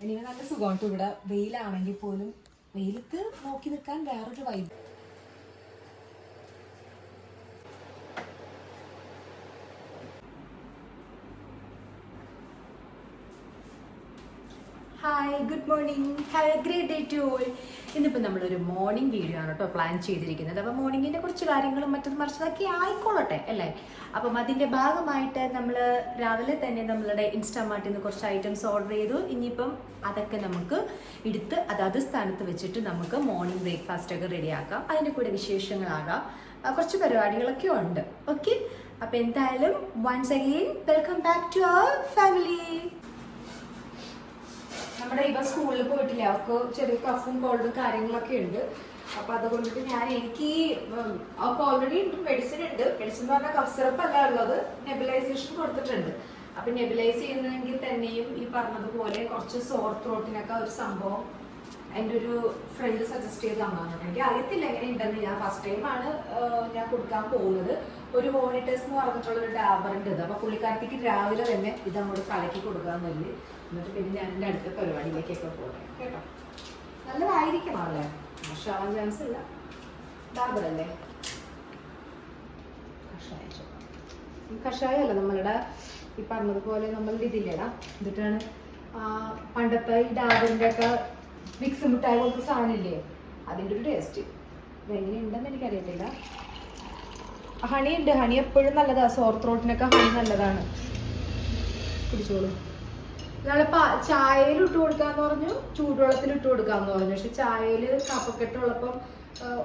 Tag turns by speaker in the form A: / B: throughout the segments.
A: എനിക്ക് നല്ല സുഖമായിട്ട് ട്ടോ ഇവിടെ വെയിലാണെങ്കിൽ പോലും വെയിലത്ത് നോക്കി നിൽക്കാൻ വേറൊരു vibe
B: hi good morning have a great day to all ഇന്നിപ്പോൾ നമ്മളൊരു മോർണിംഗ് വീഡിയോ ആണ് കേട്ടോ പ്ലാൻ ചെയ്തിരിക്കുന്നത്. അപ്പോൾ മോർണിംഗിന്റെ കുറച്ച് കാര്യങ്ങളും മറ്റത് മറിച്ചതൊക്കെ ആയിക്കോളട്ടെ അല്ലേ? അപ്പം അതിന്റെ ഭാഗമായിട്ട് നമ്മൾ രാവിലെ തന്നെ നമ്മളുടെ ഇൻസ്റ്റാമാർട്ടിൽ നിന്ന് കുറച്ച് ഐറ്റംസ് ഓർഡർ ചെയ്തു. ഇനിയിപ്പം അതൊക്കെ നമുക്ക് എടുത്ത് അതാത് സ്ഥാനത്ത് വെച്ചിട്ട് നമുക്ക് മോർണിംഗ് ബ്രേക്ക്ഫാസ്റ്റ് ഒക്കെ റെഡിയാക്കാം അതിന്റെ കൂടെ വിശേഷങ്ങളാകാം. കുറച്ച് പരിപാടികളൊക്കെ ഉണ്ട്. ഓക്കെ അപ്പോൾ എന്തായാലും once again welcome back to our family നമ്മുടെ ഇവ സ്കൂളിൽ പോയിട്ടില്ല? അവർക്ക് ചെറിയ കഫും കോൾഡും കാര്യങ്ങളൊക്കെ ഉണ്ട്. അപ്പൊ അതുകൊണ്ടിട്ട് ഞാൻ എനിക്ക് അവർക്ക് ഓൾറെഡി ഉണ്ട് മെഡിസിൻ ഉണ്ട്. മെഡിസിൻ എന്ന് പറഞ്ഞാൽ കഫ് സിറപ്പ് അല്ല ഉള്ളത്. നെബിലൈസേഷൻ കൊടുത്തിട്ടുണ്ട്. അപ്പൊ നെബിലൈസ് ചെയ്യുന്നതെങ്കിൽ തന്നെയും ഈ പറഞ്ഞതുപോലെ കുറച്ച് സോർ ത്രോട്ടിനൊക്കെ ഒരു സംഭവം എന്റെ ഒരു ഫ്രണ്ട് സജസ്റ്റ് ചെയ്ത് തന്നാണ് എനിക്ക് അറിയത്തില്ല എങ്ങനെ ഉണ്ടെന്ന് ഞാൻ ഫസ്റ്റ് ടൈമാണ് ഞാൻ കൊടുക്കാൻ പോകുന്നത്. ഒരു മോണിറ്റേഴ്സ് എന്ന് പറഞ്ഞിട്ടുള്ള ഒരു ഉണ്ട് ഇത്. അപ്പൊ പുള്ളിക്കാരത്തേക്ക് രാവിലെ തന്നെ ഇത് കലക്കി പറഞ്ഞ് എന്നിട്ട് പിന്നെ ഞാൻ എന്റെ അടുത്ത പരിപാടിയിലേക്കൊക്കെ പോകണം കേട്ടോ? നല്ലതായിരിക്കണം അല്ലേ? മോശമാവാൻ ചാൻസ് ഇല്ല. ഡാബർ അല്ലേ? കഷായം കഷായമല്ല നമ്മളുടെ ഈ പറഞ്ഞതുപോലെ നമ്മളുടെ ഇതില്ലേടാ എന്നിട്ടാണ് പണ്ടത്തെ ഈ ഡാബറിന്റെ ഒക്കെ മിക്സ് മിഠായി പോലത്തെ സാധനമില്ലേ അതിന്റെ ഒരു ടേസ്റ്റ് എങ്ങനെയുണ്ടെന്ന് എനിക്കറിയത്തില്ല. ഹണി ഉണ്ട് ഹണി എപ്പോഴും നല്ലതാണ് സോർ ത്രോട്ടിനൊക്കെ ഹണി നല്ലതാണ്. കുടിച്ചോളൂ. നാളെ ചായയിൽ ഇട്ട് കൊടുക്കാന്ന് പറഞ്ഞു ചൂടുവെള്ളത്തിൽ ഇട്ട് കൊടുക്കാന്ന് പറഞ്ഞു. പക്ഷെ ചായയിൽ കപ്പക്കെട്ടുള്ളപ്പം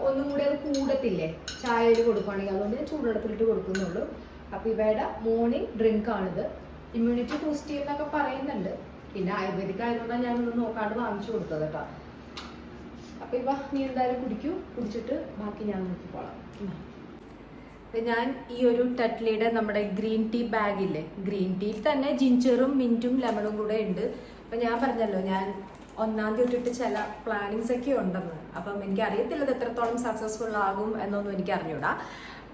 B: ഒന്നും കൂടി അത് കൂടത്തില്ലേ? ചായയിൽ കൊടുക്കുകയാണെങ്കിൽ അതുകൊണ്ട് ഞാൻ ചൂടുവെള്ളത്തിലിട്ട് കൊടുക്കുന്നുള്ളൂ. അപ്പൊ ഇവയുടെ മോർണിംഗ് ഡ്രിങ്ക് ആണിത്. ഇമ്മ്യൂണിറ്റി ബൂസ്റ്റ് ചെയ്യുന്നൊക്കെ പറയുന്നുണ്ട്. പിന്നെ ആയുർവേദിക് ആയതുകൊണ്ടാണ് ഞാൻ ഒന്ന് നോക്കാണ്ട് വാങ്ങിച്ചു കൊടുത്തത് കേട്ടോ. അപ്പൊ ഇവ നീ എന്തായാലും കുടിക്കൂ. കുടിച്ചിട്ട് ബാക്കി ഞാൻ നോക്കിക്കോളാം. ഞാൻ ഈ ഒരു ടട്ലിയുടെ നമ്മുടെ ഗ്രീൻ ടീ ബാഗില്ലേ? ഗ്രീൻ ടീയിൽ തന്നെ ജിഞ്ചറും മിന്റും ലെമണും കൂടെ ഉണ്ട്. അപ്പം ഞാൻ പറഞ്ഞല്ലോ ഞാൻ ഒന്നാം തീയതി തൊട്ടിട്ട് ചില പ്ലാനിങ്സ് ഒക്കെ ഉണ്ടെന്ന്. അപ്പം എനിക്ക് അറിയത്തില്ല എത്രത്തോളം സക്സസ്ഫുൾ ആകും എന്നൊന്നും എനിക്ക് അറിഞ്ഞൂടാ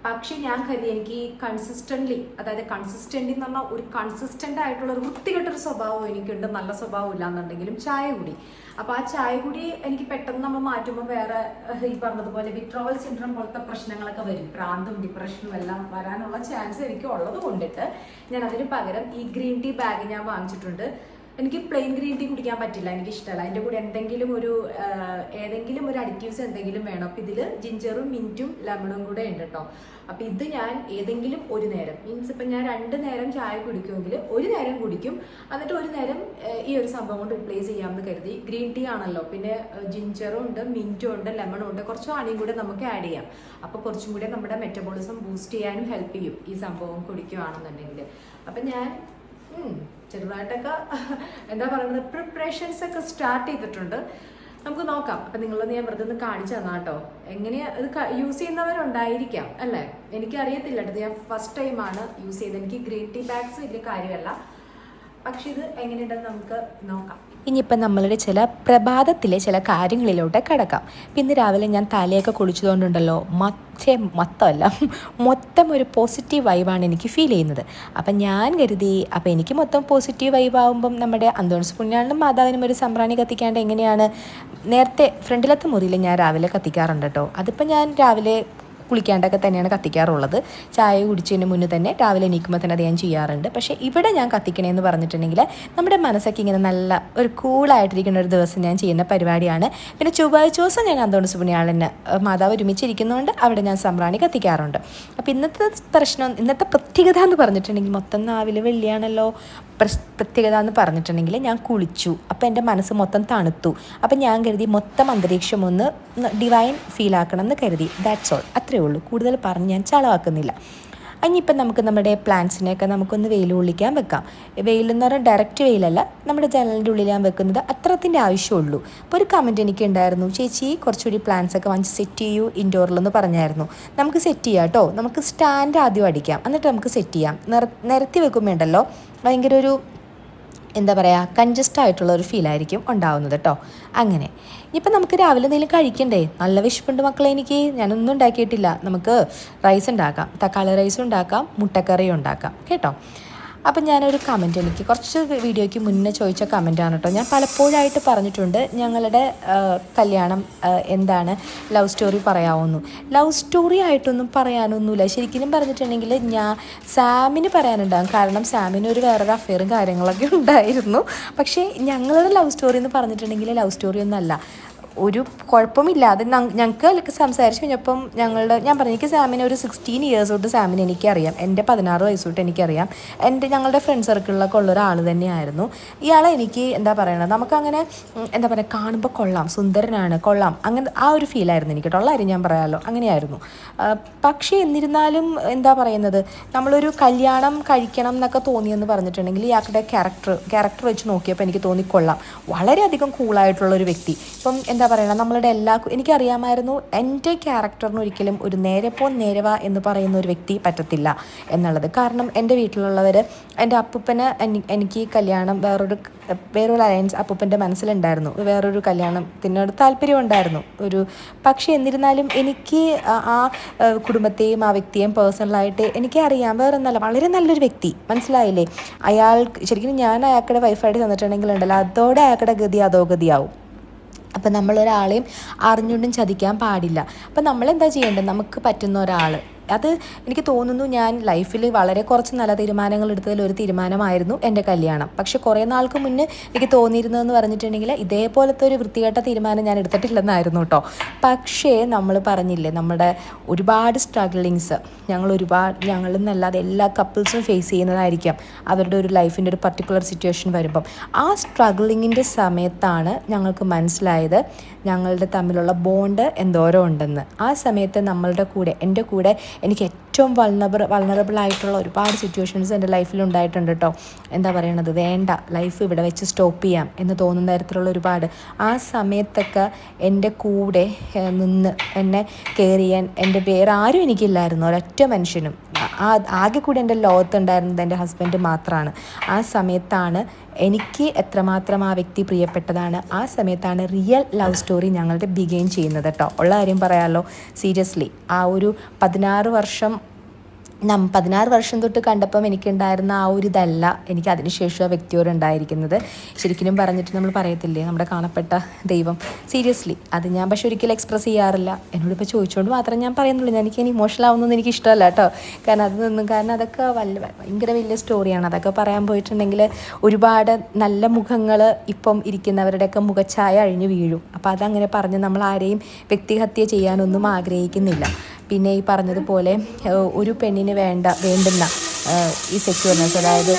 B: പക്ഷെ ഞാൻ കരുതി എനിക്ക് കൺസിസ്റ്റന്റ്ലി അതായത് കൺസിസ്റ്റന്റ് എന്ന് പറഞ്ഞാൽ ഒരു കൺസിസ്റ്റന്റ് ആയിട്ടുള്ള ഒരു വൃത്തികെട്ടൊരു സ്വഭാവം എനിക്കുണ്ട്. നല്ല സ്വഭാവം ഇല്ലാന്നുണ്ടെങ്കിലും ചായ കുടി. അപ്പൊ ആ ചായ കൂടി എനിക്ക് പെട്ടെന്ന് നമ്മൾ മാറ്റുമ്പോൾ വേറെ ഈ പറഞ്ഞതുപോലെ വിട്രോവൽ സിൻഡ്രം പോലത്തെ പ്രശ്നങ്ങളൊക്കെ വരും. പ്രാന്തും ഡിപ്രഷനും എല്ലാം വരാനുള്ള ചാൻസ് എനിക്ക് ഉള്ളത് കൊണ്ടിട്ട് ഞാൻ അതിന് പകരം ഈ ഗ്രീൻ ടീ ബാഗ് ഞാൻ വാങ്ങിച്ചിട്ടുണ്ട്. എനിക്ക് പ്ലെയിൻ ഗ്രീൻ ടീ കുടിക്കാൻ പറ്റില്ല എനിക്ക് ഇഷ്ടമല്ല അതിന്റെ കൂടെ എന്തെങ്കിലും ഒരു ഏതെങ്കിലും ഒരു അഡിറ്റീവ്സ് എന്തെങ്കിലും വേണം. അപ്പം ഇതിൽ ജിഞ്ചറും മിന്റും ലെമണും കൂടെ ഉണ്ട് കേട്ടോ അപ്പം ഇത് ഞാൻ ഏതെങ്കിലും ഒരു നേരം മീൻസ് ഇപ്പം ഞാൻ രണ്ട് നേരം ചായ കുടിക്കുമെങ്കിൽ ഒരു നേരം കുടിക്കും. എന്നിട്ട് ഒരു നേരം ഈ ഒരു സംഭവം കൊണ്ട് റിപ്ലേസ് ചെയ്യാമെന്ന് കരുതി. ഗ്രീൻ ടീ ആണല്ലോ. പിന്നെ ജിഞ്ചറും ഉണ്ട് മിന്റും ഉണ്ട് ലെമണും ഉണ്ട്. കുറച്ച് ഹണിയും കൂടെ നമുക്ക് ആഡ് ചെയ്യാം. അപ്പോൾ കുറച്ചും കൂടെ നമ്മുടെ മെറ്റബോളിസം ബൂസ്റ്റ് ചെയ്യാനും ഹെൽപ്പ് ചെയ്യും ഈ സംഭവം കുടിക്കുകയാണെന്നുണ്ടെങ്കിൽ അപ്പം ഞാൻ ചെറുതായിട്ടൊക്കെ എന്താ പറയുന്നത് പ്രിപ്പറേഷൻസ് ഒക്കെ സ്റ്റാർട്ട് ചെയ്തിട്ടുണ്ട്. നമുക്ക് നോക്കാം. അപ്പം നിങ്ങളൊന്ന് ഞാൻ വെറുതെ ഒന്ന് കാണിച്ചു തന്നാ കേട്ടോ. എങ്ങനെയാ ഇത് യൂസ് ചെയ്യുന്നവരുണ്ടായിരിക്കാം അല്ലേ? എനിക്കറിയത്തില്ല കേട്ടോ ഞാൻ ഫസ്റ്റ് ടൈമാണ് യൂസ് ചെയ്തത്. എനിക്ക് ഗ്രീൻ ടീ ബാഗ്സ് വലിയ കാര്യമല്ല. പക്ഷെ ഇത് എങ്ങനെയുണ്ടെന്ന് നമുക്ക് നോക്കാം.
C: ഇനിയിപ്പം നമ്മളുടെ ചില പ്രഭാതത്തിലെ ചില കാര്യങ്ങളിലോട്ട് കിടക്കാം. പിന്നെ രാവിലെ ഞാൻ തലയൊക്കെ കുളിച്ചതുകൊണ്ടുണ്ടല്ലോ. മറ്റേ മൊത്തമല്ല മൊത്തം ഒരു പോസിറ്റീവ് വൈബാണ് എനിക്ക് ഫീൽ ചെയ്യുന്നത്. അപ്പം ഞാൻ കരുതി അപ്പം എനിക്ക് മൊത്തം പോസിറ്റീവ് വൈബ് ആകുമ്പം നമ്മുടെ അന്തോൺസ് പുണ്യാളിനും മാതാവിനും ഒരു സംബ്രാണി കത്തിക്കാണ്ട് എങ്ങനെയാണ്? നേരത്തെ ഫ്രണ്ടിലത്തെ മുറിയിൽ ഞാൻ രാവിലെ കത്തിക്കാറുണ്ട് കേട്ടോ. അതിപ്പോൾ ഞാൻ രാവിലെ കുളിക്കാണ്ടൊക്കെ തന്നെയാണ് കത്തിക്കാറുള്ളത്. ചായ കുടിച്ചതിന് മുന്നേ തന്നെ രാവിലെ എണീക്കുമ്പോൾ തന്നെ അത് ഞാൻ ചെയ്യാറുണ്ട്. പക്ഷേ ഇവിടെ ഞാൻ കത്തിക്കണേന്ന് പറഞ്ഞിട്ടുണ്ടെങ്കിൽ നമ്മുടെ മനസ്സൊക്കെ ഇങ്ങനെ നല്ല ഒരു കൂളായിട്ടിരിക്കുന്ന ഒരു ദിവസം ഞാൻ ചെയ്യുന്ന പരിപാടിയാണ്. പിന്നെ ചൊവ്വാഴ്ച ദിവസം ഞാൻ അന്തോണി സുബിണിയാളിന് മാതാവ് ഒരുമിച്ചിരിക്കുന്നതുകൊണ്ട് അവിടെ ഞാൻ സംബ്രാണി കത്തിക്കാറുണ്ട്. അപ്പോൾ ഇന്നത്തെ പ്രശ്നം ഇന്നത്തെ പ്രത്യേകത എന്ന് പറഞ്ഞിട്ടുണ്ടെങ്കിൽ മൊത്തം നാവിൽ വെള്ളിയാണല്ലോ. പ്രത്യേകത എന്ന് പറഞ്ഞിട്ടുണ്ടെങ്കിൽ ഞാൻ കുളിച്ചു. അപ്പോൾ എന്റെ മനസ്സ് മൊത്തം തണുത്തു. അപ്പോൾ ഞാൻ കരുതി മൊത്തം അന്തരീക്ഷം ഒന്ന് ഡിവൈൻ ഫീൽ ആക്കണം എന്ന് കരുതി. ദാറ്റ്സ് ഓൾ അത്രയേ ഉള്ളൂ. കൂടുതൽ പറഞ്ഞ് ഞാൻ ചളവാക്കുന്നില്ല. ഇനിയിപ്പം നമുക്ക് നമ്മുടെ പ്ലാന്റ്സിനെയൊക്കെ നമുക്കൊന്ന് വെയിൽ കൊള്ളിക്കാൻ വെക്കാം. വെയിൽ എന്ന് പറഞ്ഞാൽ ഡയറക്റ്റ് വെയിലല്ല നമ്മുടെ ജനലിന്റെ ഉള്ളിൽ ഞാൻ വെക്കുന്നത് അത്രത്തിന്റെ ആവശ്യമുള്ളൂ. അപ്പോൾ ഒരു കമന്റ് എനിക്ക് ഉണ്ടായിരുന്നു ചേച്ചി കുറച്ചുകൂടി പ്ലാന്റ്സ് ഒക്കെ വാങ്ങിച്ച് സെറ്റ് ചെയ്യൂ ഇൻഡോറിലെന്ന് പറഞ്ഞായിരുന്നു. നമുക്ക് സെറ്റ് ചെയ്യാം കേട്ടോ നമുക്ക് സ്റ്റാൻഡ് ആദ്യം അടിക്കാം. എന്നിട്ട് നമുക്ക് സെറ്റ് ചെയ്യാം. നിര നിരത്തി വെക്കുമ്പോൾ ഉണ്ടല്ലോ ഭയങ്കര ഒരു എന്താ പറയുക കൺജസ്റ്റ് ആയിട്ടുള്ള ഒരു ഫീലായിരിക്കും ഉണ്ടാവുന്നത് കേട്ടോ അങ്ങനെ. ഇപ്പം നമുക്ക് രാവിലെ എന്തെങ്കിലും കഴിക്കണ്ടേ? നല്ല വിശപ്പുണ്ട് മക്കളെ എനിക്ക്. ഞാനൊന്നും ഉണ്ടാക്കിയിട്ടില്ല. നമുക്ക് റൈസ് ഉണ്ടാക്കാം. തക്കാളി റൈസ് ഉണ്ടാക്കാം. മുട്ടക്കറിയും ഉണ്ടാക്കാം. കേട്ടോ?
B: അപ്പം ഞാനൊരു കമന്റ് എനിക്ക്. കുറച്ച് വീഡിയോയ്ക്ക് മുന്നേ ചോദിച്ച കമന്റാണ് കേട്ടോ ഞാൻ പലപ്പോഴായിട്ട് പറഞ്ഞിട്ടുണ്ട് ഞങ്ങളുടെ കല്യാണം എന്താണ് ലവ് സ്റ്റോറി പറയാവുന്നു. ലവ് സ്റ്റോറി ആയിട്ടൊന്നും പറയാനൊന്നുമില്ല. ശരിക്കും പറഞ്ഞിട്ടുണ്ടെങ്കിൽ ഞാൻ സാമിന് പറയാനുണ്ടാകും. കാരണം സാമിന് ഒരു വേറൊരു അഫെയറും കാര്യങ്ങളൊക്കെ ഉണ്ടായിരുന്നു. പക്ഷേ ഞങ്ങളുടെ ലവ് സ്റ്റോറി എന്ന് പറഞ്ഞിട്ടുണ്ടെങ്കിൽ ലവ് സ്റ്റോറി ഒന്നല്ല ഒരു കുഴപ്പമില്ലാതെ ഞങ്ങൾക്ക് സംസാരിച്ച് കഴിഞ്ഞപ്പം ഞങ്ങളുടെ ഞാൻ പറഞ്ഞു എനിക്ക് സാമിനെ ഒരു സിക്സ്റ്റീൻ ഇയേഴ്സ് തൊട്ട് സാമിനെ എനിക്കറിയാം. എന്റെ പതിനാറ് വയസ്സ് തൊട്ട് എനിക്കറിയാം. എന്റെ ഞങ്ങളുടെ ഫ്രണ്ട് സർക്കിളിലൊക്കെ ഉള്ള ഒരാൾ തന്നെയായിരുന്നു. ഇയാളെ എനിക്ക് എന്താ പറയണത് നമുക്കങ്ങനെ എന്താ പറയുക കാണുമ്പോൾ കൊള്ളാം. സുന്ദരനാണ് കൊള്ളാം. അങ്ങനെ ആ ഒരു ഫീലായിരുന്നു എനിക്ക് കേട്ടോ. ഉള്ള ഞാൻ പറയാമല്ലോ അങ്ങനെയായിരുന്നു. പക്ഷേ എന്നിരുന്നാലും എന്താ പറയുന്നത് നമ്മളൊരു കല്യാണം കഴിക്കണം എന്നൊക്കെ തോന്നിയെന്ന് പറഞ്ഞിട്ടുണ്ടെങ്കിൽ ഇയാളുടെ ക്യാരക്ടർ ക്യാരക്ടർ വെച്ച് നോക്കിയപ്പോൾ എനിക്ക് തോന്നിക്കൊള്ളാം വളരെയധികം കൂളായിട്ടുള്ള ഒരു വ്യക്തി. ഇപ്പം എന്താ പറയുക നമ്മളുടെ എല്ലാ എനിക്കറിയാമായിരുന്നു എന്റെ ക്യാരക്ടറിന് ഒരിക്കലും ഒരു നേരെ നേരവ എന്ന് പറയുന്ന ഒരു വ്യക്തി പറ്റത്തില്ല എന്നുള്ളത്. കാരണം എന്റെ വീട്ടിലുള്ളവർ എന്റെ അപ്പൂപ്പന് എനിക്ക് കല്യാണം വേറൊരു വേറൊരു അലയൻസ് അപ്പൂപ്പന്റെ മനസ്സിലുണ്ടായിരുന്നു. വേറൊരു കല്യാണത്തിനോട് താല്പര്യമുണ്ടായിരുന്നു. ഒരു പക്ഷേ എന്നിരുന്നാലും എനിക്ക് ആ- കുടുംബത്തെയും ആ വ്യക്തിയെയും പേഴ്സണലായിട്ട് എനിക്ക് അറിയാം വേറെ നല്ല വളരെ നല്ലൊരു വ്യക്തി. മനസ്സിലായില്ലേ? അയാൾ ശരിക്കും ഞാൻ അയാൾക്കുടെ വൈഫായിട്ട് തന്നിട്ടുണ്ടെങ്കിൽ ഉണ്ടല്ലോ അതോടെ അയാൾക്കുടെ ഗതി അധോഗതിയാവും അപ്പം നമ്മളൊരാളെയും അറിഞ്ഞുകൊണ്ടും ചതിക്കാൻ പാടില്ല. അപ്പം നമ്മളെന്താ ചെയ്യേണ്ടത്? നമുക്ക് പറ്റുന്ന ഒരാൾ അത് എനിക്ക് തോന്നുന്നു ഞാൻ ലൈഫിൽ വളരെ കുറച്ച് നല്ല തീരുമാനങ്ങൾ എടുത്തതിൽ ഒരു തീരുമാനമായിരുന്നു എന്റെ കല്യാണം. പക്ഷെ കുറേ നാൾക്ക് മുന്നേ എനിക്ക് തോന്നിയിരുന്നതെന്ന് പറഞ്ഞിട്ടുണ്ടെങ്കിൽ ഇതേപോലത്തെ ഒരു വൃത്തികെട്ട തീരുമാനം ഞാൻ എടുത്തിട്ടില്ലെന്നായിരുന്നു കേട്ടോ. പക്ഷേ നമ്മൾ പറഞ്ഞില്ലേ നമ്മുടെ ഒരുപാട് സ്ട്രഗ്ലിങ്സ് ഞങ്ങൾ ഒരുപാട് ഞങ്ങളെന്നല്ലാതെ എല്ലാ കപ്പിൾസും ഫേസ് ചെയ്യുന്നതായിരിക്കാം. അവരുടെ ഒരു ലൈഫിന്റെ ഒരു പർട്ടിക്കുലർ സിറ്റുവേഷൻ വരുമ്പം. ആ സ്ട്രഗ്ലിങ്ങിന്റെ സമയത്താണ് ഞങ്ങൾക്ക് മനസ്സിലായത് ഞങ്ങളുടെ തമ്മിലുള്ള ബോണ്ട് എന്തോരം ഉണ്ടെന്ന്. ആ സമയത്ത് നമ്മളുടെ കൂടെ എന്റെ കൂടെ എനിക്ക് ഏറ്റവും വൾണബിൾ വൾണറബിൾ ആയിട്ടുള്ള ഒരുപാട് സിറ്റുവേഷൻസ് എന്റെ ലൈഫിൽ ഉണ്ടായിട്ടുണ്ട് കേട്ടോ എന്താ പറയണത്? വേണ്ട ലൈഫ് ഇവിടെ വെച്ച് സ്റ്റോപ്പ് ചെയ്യാം എന്ന് തോന്നുന്ന തരത്തിലുള്ള ഒരുപാട്. ആ സമയത്തൊക്കെ എന്റെ കൂടെ നിന്ന് എന്നെ കെയർ ചെയ്യാൻ എന്റെ വേറെ ആരും എനിക്കില്ലായിരുന്നു. ഒരൊറ്റ മനുഷ്യനും. ആ ആകെ കൂടി എന്റെ ലോകത്തുണ്ടായിരുന്നത് എന്റെ ഹസ്ബൻഡ് മാത്രമാണ് ആ സമയത്താണ് എനിക്ക് എത്രമാത്രം ആ വ്യക്തി പ്രിയപ്പെട്ടതാണ്. ആ സമയത്താണ് റിയൽ ലവ് സ്റ്റോറി ഞങ്ങളുടെ ബിഗെയിൻ ചെയ്യുന്നത് കേട്ടോ ഉള്ള കാര്യം പറയാമല്ലോ സീരിയസ്ലി ആ ഒരു പതിനാറ് വർഷം നം പതിനാറ് വർഷം തൊട്ട് കണ്ടപ്പം എനിക്കുണ്ടായിരുന്ന ആ ഒരു ഇതല്ല എനിക്ക് അതിനുശേഷം ആ വ്യക്തിയോട് ഉണ്ടായിരിക്കുന്നത്. ശരിക്കും പറഞ്ഞിട്ട് നമ്മൾ പറയത്തില്ലേ? നമ്മുടെ കാണപ്പെട്ട ദൈവം. സീരിയസ്ലി അത് ഞാൻ പക്ഷെ ഒരിക്കലും എക്സ്പ്രസ് ചെയ്യാറില്ല. എന്നോട് ഇപ്പോൾ ചോദിച്ചുകൊണ്ട് മാത്രം ഞാൻ പറയുന്നുള്ളൂ. എനിക്ക് ഇമോഷണൽ ആവുന്നൊന്നും എനിക്ക് ഇഷ്ടമല്ല കേട്ടോ. കാരണം അത് നിന്നും കാരണം അതൊക്കെ വല്ല ഭയങ്കര വലിയ സ്റ്റോറിയാണ് അതൊക്കെ പറയാൻ പോയിട്ടുണ്ടെങ്കിൽ ഒരുപാട് നല്ല മുഖങ്ങൾ ഇപ്പം ഇരിക്കുന്നവരുടെയൊക്കെ മുഖച്ഛായ അഴിഞ്ഞു വീഴും. അപ്പോൾ അതങ്ങനെ പറഞ്ഞ് നമ്മൾ ആരെയും വ്യക്തിഹത്യ ചെയ്യാനൊന്നും ആഗ്രഹിക്കുന്നില്ല. പിന്നെ ഈ പറഞ്ഞതുപോലെ ഒരു പെണ്ണിന് വേണ്ട വേണ്ടുന്ന ഈ സെക്യൂർനെസ് അതായത്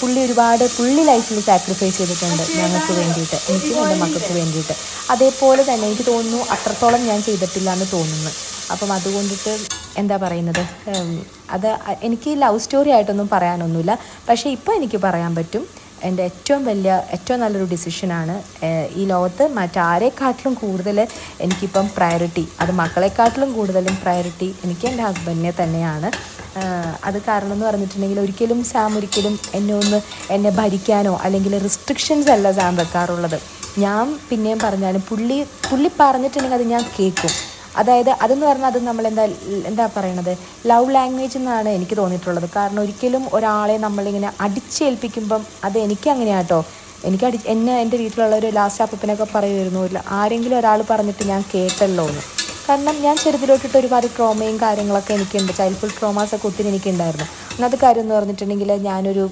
B: പുള്ളി ഒരുപാട് പുള്ളി ലൈഫിൽ സാക്രിഫൈസ് ചെയ്തിട്ടുണ്ട് ഞങ്ങൾക്ക് വേണ്ടിയിട്ട് എനിക്കും എന്റെ മക്കൾക്ക് വേണ്ടിയിട്ട്. അതേപോലെ തന്നെ എനിക്ക് തോന്നുന്നു അത്രത്തോളം ഞാൻ ചെയ്തിട്ടില്ല എന്ന് തോന്നുന്നു. അപ്പം അതുകൊണ്ടിട്ട് എന്താ പറയുന്നത്? അത് എനിക്ക് ലവ് സ്റ്റോറി ആയിട്ടൊന്നും പറയാനൊന്നുമില്ല. പക്ഷേ ഇപ്പോൾ എനിക്ക് പറയാൻ പറ്റും. എന്റെ ഏറ്റവും വലിയ ഏറ്റവും നല്ലൊരു ഡിസിഷനാണ് ഈ ലോകത്ത് മറ്റാരെക്കാട്ടിലും കൂടുതൽ എനിക്കിപ്പം പ്രയോറിറ്റി അത് മക്കളെക്കാട്ടിലും കൂടുതലും പ്രയോറിറ്റി എനിക്ക് എന്റെ ഹസ്ബൻഡിനെ തന്നെയാണ്. അത് കാരണം എന്ന് പറഞ്ഞിട്ടുണ്ടെങ്കിൽ ഒരിക്കലും സാം ഒരിക്കലും എന്നെ ഒന്ന് എന്നെ ഭരിക്കാനോ അല്ലെങ്കിൽ റിസ്ട്രിക്ഷൻസ് അല്ല സാം വെക്കാറുള്ളത്. ഞാൻ പിന്നെയും പറഞ്ഞാലും പുള്ളി പുള്ളി പറഞ്ഞിട്ടുണ്ടെങ്കിൽ അത് ഞാൻ കേൾക്കും. അതായത് അതെന്ന് പറഞ്ഞാൽ അത് നമ്മൾ എന്താ എന്താ പറയണത്? ലവ് ലാംഗ്വേജ് എന്നാണ് എനിക്ക് തോന്നിയിട്ടുള്ളത്. കാരണം ഒരിക്കലും ഒരാളെ നമ്മളിങ്ങനെ അടിച്ചേൽപ്പിക്കുമ്പം അത് എനിക്ക് അങ്ങനെയാട്ടോ എനിക്ക് അടി എന്നെ എന്റെ വീട്ടിലുള്ള ഒരു ലാസ്റ്റ് അപ്പനൊക്കെ പറയുമായിരുന്നു ആരെങ്കിലും ഒരാൾ പറഞ്ഞിട്ട് ഞാൻ കേട്ടല്ലോ എന്ന് കാരണം ഞാൻ ചെറുതിലോട്ടിട്ട് ഒരുപാട് ട്രോമയും കാര്യങ്ങളൊക്കെ എനിക്കുണ്ട്. ചൈൽഡ്ഹുഡ് ട്രോമാസൊക്കെ ഒത്തിരി എനിക്കുണ്ടായിരുന്നു. അന്നത്തെ കാര്യം എന്ന് പറഞ്ഞിട്ടുണ്ടെങ്കിൽ ഞാനൊരു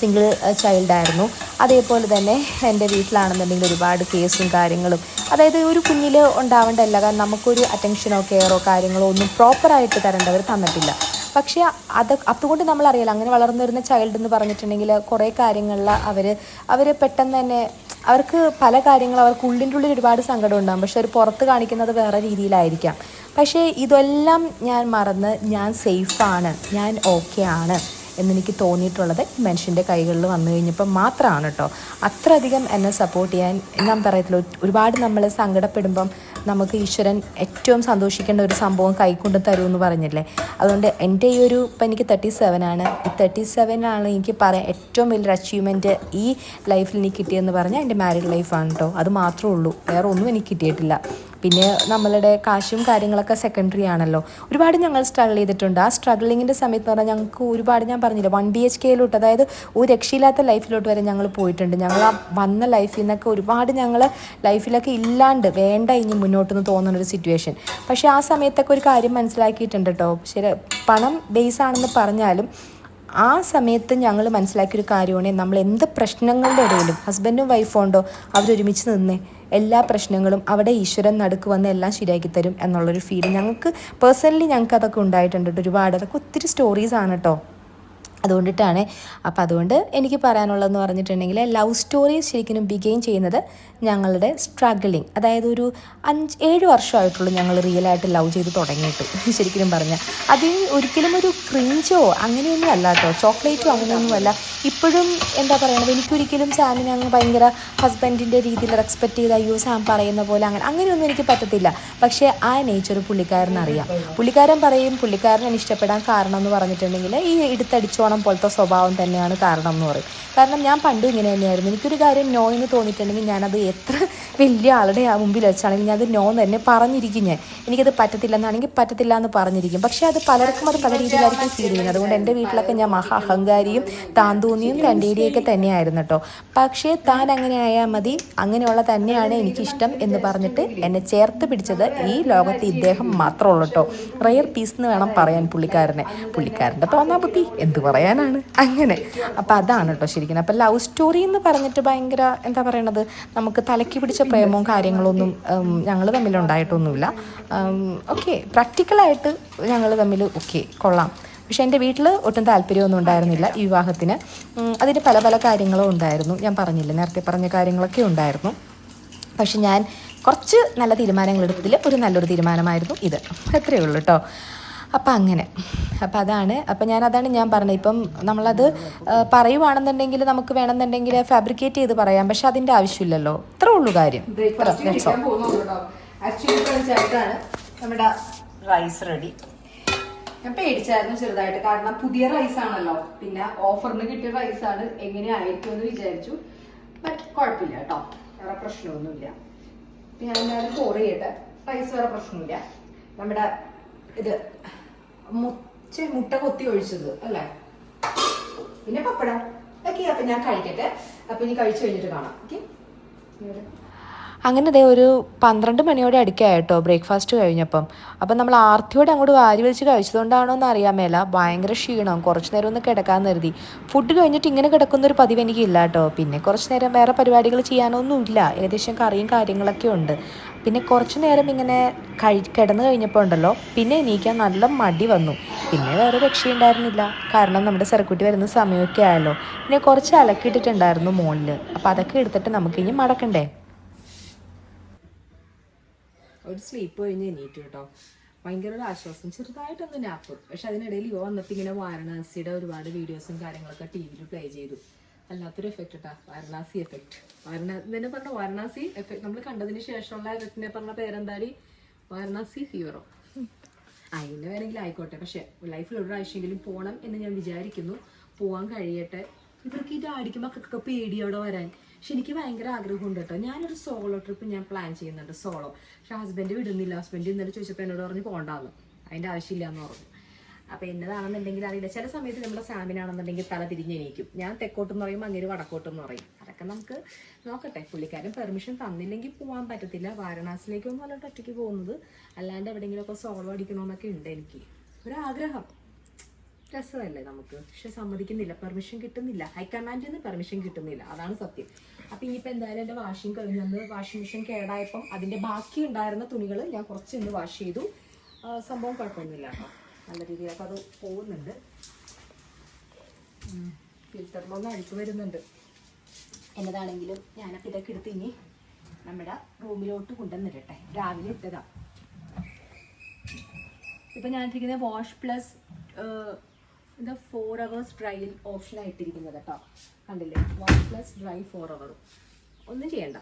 B: സിംഗിൾ ചൈൽഡായിരുന്നു അതേപോലെ തന്നെ എന്റെ വീട്ടിലാണെന്നുണ്ടെങ്കിൽ ഒരുപാട് കേസും കാര്യങ്ങളും. അതായത് ഒരു കുഞ്ഞിൽ ഉണ്ടാവേണ്ടതല്ല. കാരണം നമുക്കൊരു അറ്റൻഷനോ കെയറോ കാര്യങ്ങളോ ഒന്നും പ്രോപ്പറായിട്ട് തരേണ്ടവർ തന്നിട്ടില്ല. പക്ഷേ അത് അതുകൊണ്ട് നമ്മളറിയാലോ അങ്ങനെ വളർന്നു വരുന്ന ചൈൽഡ് എന്ന് പറഞ്ഞിട്ടുണ്ടെങ്കിൽ കുറേ കാര്യങ്ങളിൽ അവർ അവർ പെട്ടെന്ന് തന്നെ അവർക്ക് പല കാര്യങ്ങളും അവർക്ക് ഉള്ളിന്റെ ഉള്ളിൽ ഒരുപാട് സങ്കടം ഉണ്ടാകും പക്ഷെ അവർ പുറത്ത് കാണിക്കുന്നത് വേറെ രീതിയിലായിരിക്കാം. പക്ഷേ ഇതെല്ലാം ഞാൻ മറന്ന് ഞാൻ സേഫാണ് ഞാൻ ഓക്കെ ആണ്. എന്നെനിക്ക് തോന്നിയിട്ടുള്ളത് ഈ മനുഷ്യന്റെ കൈകളിൽ വന്നു കഴിഞ്ഞപ്പോൾ മാത്രമാണ് കേട്ടോ. അത്രയധികം എന്നെ സപ്പോർട്ട് ചെയ്യാൻ ഞാൻ പറയത്തില്ല. ഒരു- ഒരുപാട് നമ്മൾ സങ്കടപ്പെടുമ്പം നമുക്ക് ഈശ്വരൻ ഏറ്റവും സന്തോഷിക്കേണ്ട ഒരു സംഭവം കൈക്കൊണ്ട് തരുമെന്ന് പറഞ്ഞില്ലേ? അതുകൊണ്ട് എന്റെ ഈ ഒരു ഇപ്പം എനിക്ക് തേർട്ടി സെവനാണ് ഈ തേർട്ടി സെവനാണ് എനിക്ക് പറയാൻ ഏറ്റവും വലിയൊരു അച്ചീവ്മെന്റ് ഈ ലൈഫിൽ എനിക്ക് കിട്ടിയെന്ന് പറഞ്ഞാൽ എന്റെ മാരീഡ് ലൈഫാണ് കേട്ടോ. അത് മാത്രമേ ഉള്ളൂ. വേറെ ഒന്നും എനിക്ക് കിട്ടിയിട്ടില്ല. പിന്നെ നമ്മളുടെ കാശും കാര്യങ്ങളൊക്കെ സെക്കൻഡറി ആണല്ലോ. ഒരുപാട് ഞങ്ങൾ സ്ട്രഗിൾ ചെയ്തിട്ടുണ്ട്. ആ സ്ട്രഗിളിങ്ങിന്റെ സമയത്ത് പറഞ്ഞാൽ ഞങ്ങൾക്ക് ഒരുപാട് ഞാൻ പറഞ്ഞില്ല വൺ ബി എച്ച് കെയിലോട്ട് അതായത് ഒരു രക്ഷയില്ലാത്ത ലൈഫിലോട്ട് വരെ ഞങ്ങൾ പോയിട്ടുണ്ട്. ഞങ്ങൾ ആ വന്ന ലൈഫിൽ നിന്നൊക്കെ ഒരുപാട് ഞങ്ങൾ ലൈഫിലൊക്കെ ഇല്ലാണ്ട് വേണ്ട ഇനി മുന്നോട്ടെന്ന് തോന്നുന്ന ഒരു സിറ്റുവേഷൻ പക്ഷേ ആ സമയത്തൊക്കെ ഒരു കാര്യം മനസ്സിലാക്കിയിട്ടുണ്ട് കേട്ടോ ശരി പണം ബേസ് ആണെന്ന് പറഞ്ഞാലും ആ സമയത്ത് ഞങ്ങൾ മനസ്സിലാക്കിയൊരു കാര്യമാണ് നമ്മൾ എന്ത് പ്രശ്നങ്ങളുടെ ഇടയിലും ഹസ്ബൻഡും വൈഫുണ്ടോ അവരൊരുമിച്ച് നിന്നേ എല്ലാ പ്രശ്നങ്ങളും അവിടെ ഈശ്വരൻ നടുക്ക് വന്ന് എല്ലാം ശരിയാക്കി തരും എന്നുള്ളൊരു ഫീൽ ഞങ്ങൾക്ക് പേഴ്സണലി ഞങ്ങൾക്ക് അതൊക്കെ ഉണ്ടായിട്ടുണ്ട് ഒരുപാട്. അതൊക്കെ ഒത്തിരി സ്റ്റോറീസ് ആണ് കേട്ടോ. അതുകൊണ്ടിട്ടാണ്. അപ്പോൾ അതുകൊണ്ട് എനിക്ക് പറയാനുള്ളതെന്ന് പറഞ്ഞിട്ടുണ്ടെങ്കിൽ ലവ് സ്റ്റോറീസ് ശരിക്കും ബിഗെയിൻ ചെയ്യുന്നത് ഞങ്ങളുടെ സ്ട്രഗിളിങ് അതായത് ഒരു അഞ്ച് ഏഴ് വർഷമായിട്ടുള്ളൂ ഞങ്ങൾ റിയലായിട്ട് ലവ് ചെയ്ത് തുടങ്ങിയിട്ട് ശരിക്കും പറഞ്ഞാൽ അതിൽ ഒരിക്കലും ഒരു ക്രിഞ്ചോ അങ്ങനെയൊന്നും അല്ല കേട്ടോ. ചോക്ലേറ്റോ അങ്ങനെയൊന്നുമല്ല ഇപ്പോഴും എന്താ പറയുന്നത് എനിക്കൊരിക്കലും സാമിനെ അങ്ങ് ഭയങ്കര ഹസ്ബൻഡിന്റെ രീതിയിൽ റെസ്പെക്റ്റ് ചെയ്ത് അയ്യോ സാം പറയുന്ന പോലെ അങ്ങനെ അങ്ങനെയൊന്നും എനിക്ക് പറ്റത്തില്ല. പക്ഷേ ആ നേച്ചർ പുള്ളിക്കാരനറിയാം. പുള്ളിക്കാരൻ പറയും പുള്ളിക്കാരനെ ഇഷ്ടപ്പെടാൻ കാരണം എന്ന് പറഞ്ഞിട്ടുണ്ടെങ്കിൽ ഈ എടുത്തടിച്ചോണം പോലത്തെ സ്വഭാവം തന്നെയാണ് കാരണം എന്ന് പറയും. കാരണം ഞാൻ പണ്ടും ഇങ്ങനെ തന്നെയായിരുന്നു. എനിക്കൊരു കാര്യം നോ എന്ന് തോന്നിയിട്ടുണ്ടെങ്കിൽ ഞാനത് എത്ര വലിയ ആളുടെ മുമ്പിൽ വെച്ചാണെങ്കിൽ ഞാൻ അത് നോ എന്ന് തന്നെ പറഞ്ഞിരിക്കും ഞാൻ. എനിക്കത് പറ്റത്തില്ല എന്നാണെങ്കിൽ പറ്റത്തില്ല എന്ന് പറഞ്ഞിരിക്കും. പക്ഷേ അത് പലർക്കും അത് പല രീതിയിലായിരിക്കും ഫീൽ ചെയ്യുന്നത്. അതുകൊണ്ട് എന്റെ വീട്ടിലൊക്കെ ഞാൻ മഹാ അഹങ്കാരിയും താന്തൂന്നിയും തന്റെടിയൊക്കെ തന്നെയായിരുന്നു കേട്ടോ. പക്ഷേ താൻ അങ്ങനെ ആയാൽ മതി. അങ്ങനെയുള്ള തന്നെയാണ് എനിക്കിഷ്ടം എന്ന് പറഞ്ഞിട്ട് എന്നെ ചേർത്ത് പിടിച്ചത് ഈ ലോകത്ത് ഇദ്ദേഹം മാത്രമുള്ളൂ കേട്ടോ. റയർ പീസ് എന്ന് വേണം പറയാൻ പുള്ളിക്കാരനെ. പുള്ളിക്കാരന്റെ തോന്നാ ബുദ്ധി. എന്ത് പറയാനാണ്. അങ്ങനെ. അപ്പം അതാണ് കേട്ടോ ശരിക്കും. അപ്പം ലവ് സ്റ്റോറി എന്ന് പറഞ്ഞിട്ട് ഭയങ്കര എന്താ പറയണത്? നമുക്ക് തലയ്ക്ക് പിടിച്ച പ്രേമവും കാര്യങ്ങളൊന്നും ഞങ്ങൾ തമ്മിൽ ഉണ്ടായിട്ടൊന്നുമില്ല. ഓക്കെ പ്രാക്ടിക്കലായിട്ട് ഞങ്ങൾ തമ്മിൽ ഓക്കെ കൊള്ളാം. പക്ഷേ എന്റെ വീട്ടിൽ ഒട്ടും താല്പര്യമൊന്നും ഉണ്ടായിരുന്നില്ല ഈ വിവാഹത്തിന്. അതിന് പല പല കാര്യങ്ങളും ഉണ്ടായിരുന്നു. ഞാൻ പറഞ്ഞില്ല നേരത്തെ പറഞ്ഞ കാര്യങ്ങളൊക്കെ ഉണ്ടായിരുന്നു. പക്ഷെ ഞാൻ കുറച്ച് നല്ല തീരുമാനങ്ങൾ എടുത്തതിൽ ഒരു നല്ലൊരു തീരുമാനമായിരുന്നു ഇത്. അത്രയേ ഉള്ളൂ കേട്ടോ അപ്പം അങ്ങനെ. അപ്പം അതാണ്. അപ്പം ഞാൻ അതാണ് ഞാൻ പറഞ്ഞത്. ഇപ്പം നമ്മളത് പറയുവാണെന്നുണ്ടെങ്കിൽ നമുക്ക് വേണമെന്നുണ്ടെങ്കിൽ ഫാബ്രിക്കേറ്റ് ചെയ്ത് പറയാം. പക്ഷെ അതിന്റെ ആവശ്യമില്ലല്ലോ. ഇത്രേ ഉള്ളൂ കാര്യം.
D: നമ്മുടെ റൈസ് റെഡി ഞാൻ പേടിച്ചായിരുന്നു ചെറുതായിട്ട്. കാരണം പുതിയ റൈസ് ആണല്ലോ. പിന്നെ ഓഫറിന് കിട്ടിയ റൈസ് ആണ്. എങ്ങനെയായിരിക്കും എന്ന് വിചാരിച്ചു. ബട്ട് കുഴപ്പമില്ല കേട്ടോ. വേറെ പ്രശ്നമൊന്നുമില്ല. ഞാൻ എല്ലാവരും ചെയ്യട്ടെ. റൈസ് വേറെ പ്രശ്നമില്ല. നമ്മുടെ ഇത് മുട്ട കൊത്തി ഒഴിച്ചത് അല്ലേ? പിന്നെ പപ്പടം ഓക്കെ അപ്പൊ ഞാൻ കഴിക്കട്ടെ. അപ്പൊ ഇനി കഴിച്ചു കഴിഞ്ഞിട്ട് കാണാം. ഓക്കെ
B: അങ്ങനെ ദേ ഒരു പന്ത്രണ്ട് മണിയോടെ അടുക്കായിട്ടോ ബ്രേക്ക്ഫാസ്റ്റ് കഴിഞ്ഞപ്പം. അപ്പം നമ്മൾ ആർത്തിയോടെ അങ്ങോട്ട് വാരി വലിച്ച് കഴിച്ചതുകൊണ്ടാണോ എന്ന് അറിയാൻ മേല. ഭയങ്കര ക്ഷീണം. കുറച്ച് നേരം ഒന്ന് കിടക്കാൻ നിർത്തി ഫുഡ് കഴിഞ്ഞിട്ട് ഇങ്ങനെ കിടക്കുന്ന ഒരു പതിവ് എനിക്കില്ല കേട്ടോ പിന്നെ കുറച്ച് നേരം വേറെ പരിപാടികൾ ചെയ്യാനൊന്നുമില്ല. ഏകദേശം കറിയും കാര്യങ്ങളൊക്കെ ഉണ്ട്. പിന്നെ കുറച്ച് നേരം ഇങ്ങനെ കഴി കിടന്നു കഴിഞ്ഞപ്പോൾ ഉണ്ടല്ലോ പിന്നെ എണീക്കാൻ നല്ല മടി വന്നു. പിന്നെ വേറെ രക്ഷയുണ്ടായിരുന്നില്ല കാരണം നമ്മുടെ സെറക്കുട്ടി വരുന്ന സമയമൊക്കെ ആയല്ലോ. പിന്നെ കുറച്ച് അലക്കിയിട്ടിട്ടുണ്ടായിരുന്നു മുകളിൽ അപ്പോൾ അതൊക്കെ എടുത്തിട്ട് നമുക്ക് ഇനി മടക്കണ്ടേ?
A: ഒരു സ്ലീപ്പ് കഴിഞ്ഞ് എണീറ്റു കേട്ടോ. ഭയങ്കര ഒരു ആശ്വാസം. ചെറുതായിട്ടൊന്ന് നാപ്പ് പക്ഷെ അതിനിടയിൽ യോ വന്നപ്പോൾ ഇങ്ങനെ വാരണാസിയുടെ ഒരുപാട് വീഡിയോസും കാര്യങ്ങളൊക്കെ ടി വിയിൽ പ്ലേ ചെയ്തു. അല്ലാത്തൊരു എഫക്റ്റ് കേട്ടോ വാരണാസി എഫക്റ്റ് തന്നെ പറഞ്ഞ വാരണാസി എഫക്റ്റ് നമ്മൾ കണ്ടതിന് ശേഷമുള്ള എഫക്റ്റിനെ പറഞ്ഞ പേരെന്താടി? വാരണാസി ഫീവറോ അതിന് വേണമെങ്കിൽ ആയിക്കോട്ടെ. പക്ഷെ ലൈഫിൽ ഒരു പ്രാവശ്യമെങ്കിലും പോകണം എന്ന് ഞാൻ വിചാരിക്കുന്നു. പോകാൻ കഴിയട്ടെ. ഇവർക്ക് ഈ ഡാഡിക്ക് മക്കൾക്കൊക്കെ പേടി അവിടെ വരാൻ. പക്ഷെ എനിക്ക് ഭയങ്കര ആഗ്രഹമുണ്ട് കേട്ടോ ഞാനൊരു സോളോ ട്രിപ്പ് ഞാൻ പ്ലാൻ ചെയ്യുന്നുണ്ട് സോളോ പക്ഷെ ഹസ്ബൻഡ് വിടുന്നില്ല. ഹസ്ബൻഡ് ഇന്നലെ ചോദിച്ചപ്പോൾ എന്നോട് പറഞ്ഞ് പോകണ്ടാന്ന് അതിന്റെ ആവശ്യമില്ല എന്ന് പറഞ്ഞു. അപ്പോൾ എന്നതാണെന്നുണ്ടെങ്കിൽ അറിയില്ല. ചില സമയത്ത് നമ്മുടെ സാമിനാണെന്നുണ്ടെങ്കിൽ തല തിരിഞ്ഞ് എണീക്കും ഞാൻ തെക്കോട്ടെന്ന് പറയും അങ്ങേര് വടക്കോട്ടെന്ന് പറയും. അതൊക്കെ നമുക്ക് നോക്കട്ടെ. പുള്ളിക്കാരൻ പെർമിഷൻ തന്നില്ലെങ്കിൽ പോകാൻ പറ്റത്തില്ല. വാരണാസിലേക്കൊന്നും അല്ല ഒറ്റയ്ക്ക് പോകുന്നത്. അല്ലാണ്ട് എവിടെയെങ്കിലുമൊക്കെ സോളോ അടിക്കണമെന്നൊക്കെ ഉണ്ട് എനിക്ക്. ഒരാഗ്രഹം. രസമല്ലേ നമുക്ക്. പക്ഷെ സമ്മതിക്കുന്നില്ല. പെർമിഷൻ കിട്ടുന്നില്ല. ഹൈക്കമാൻഡിൽ നിന്ന് പെർമിഷൻ കിട്ടുന്നില്ല. അതാണ് സത്യം. അപ്പൊ ഇനിയിപ്പോൾ എന്തായാലും എന്റെ വാഷിംഗ് കഴിഞ്ഞു. അന്ന് വാഷിംഗ് മെഷീൻ കേടായപ്പം അതിന്റെ ബാക്കി ഉണ്ടായിരുന്ന തുണികൾ ഞാൻ കുറച്ച് ഇന്ന് വാഷ് ചെയ്തു. സംഭവം കുഴപ്പമൊന്നുമില്ല കേട്ടോ. നല്ല രീതിയിലൊക്കെ അത് പോകുന്നുണ്ട്. ഫിൽറ്ററിലൊന്നും അഴുക്ക് വരുന്നുണ്ട്. എന്നതാണെങ്കിലും ഞാനപ്പോൾ ഇതൊക്കെ എടുത്ത് ഇനി നമ്മുടെ റൂമിലോട്ട് കൊണ്ടുവന്നിരട്ടെ രാവിലെ ഇട്ടതാണ് ഇപ്പൊ ഞാൻ ഇട്ടിരിക്കുന്നത് വാഷ് പ്ലസ് എന്താ ഫോർ അവേഴ്സ് ഡ്രൈയിൽ ഓപ്ഷൻ ആയിട്ടിരിക്കുന്നത് കേട്ടോ. കണ്ടില്ലേ? Wash plus dry four hour ഒന്നും ചെയ്യണ്ട.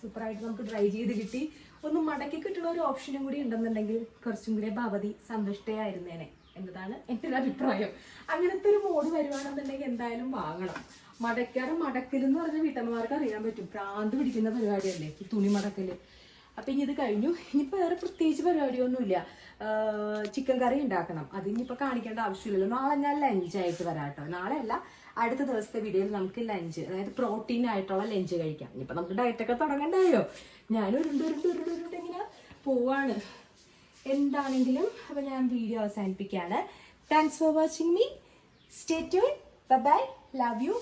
A: സൂപ്പറായിട്ട് നമുക്ക് ഡ്രൈ ചെയ്ത് കിട്ടി. ഒന്ന് മടക്കി കിട്ടുന്ന ഒരു ഓപ്ഷനും കൂടി ഉണ്ടെന്നുണ്ടെങ്കിൽ കുറച്ചും കൂടി ഭവതി സന്തുഷ്ടയായിരുന്നേനെ എന്നതാണ് എന്റെ ഒരു അഭിപ്രായം. അങ്ങനത്തെ ഒരു മോഡ് വരുവാണെന്നുണ്ടെങ്കിൽ എന്തായാലും വാങ്ങണം. മടക്കാറ് മടക്കൽ എന്ന് പറഞ്ഞ വീട്ടമ്മമാർക്ക് അറിയാൻ പറ്റും. പ്രാന്ത് പിടിക്കുന്ന പരിപാടിയല്ലേ? ഈ തുണി മടക്കൽ.
B: അപ്പം ഇനി ഇത് കഴിഞ്ഞു. ഇനിയിപ്പോൾ വേറെ പ്രത്യേകിച്ച് പരിപാടിയൊന്നുമില്ല. ചിക്കൻ കറി ഉണ്ടാക്കണം. അത് ഇനിയിപ്പോൾ കാണിക്കേണ്ട ആവശ്യമില്ലല്ലോ. നാളെ ഞാൻ ലഞ്ചായിട്ട് വരാം കേട്ടോ നാളെ അല്ല അടുത്ത ദിവസത്തെ വീഡിയോയിൽ നമുക്ക് ലഞ്ച് അതായത് പ്രോട്ടീൻ ആയിട്ടുള്ള ലഞ്ച് കഴിക്കാം. ഇനിയിപ്പോൾ നമുക്ക് ഡയറ്റൊക്കെ തുടങ്ങണ്ടായോ? ഞാൻ ഉരുണ്ട് ഉരുണ്ട് ഉരുണ്ട് ഇങ്ങനെ പോവാണ്. എന്താണെങ്കിലും അപ്പോൾ ഞാൻ വീഡിയോ അവസാനിപ്പിക്കുകയാണ് thanks for watching me stay tune bye love you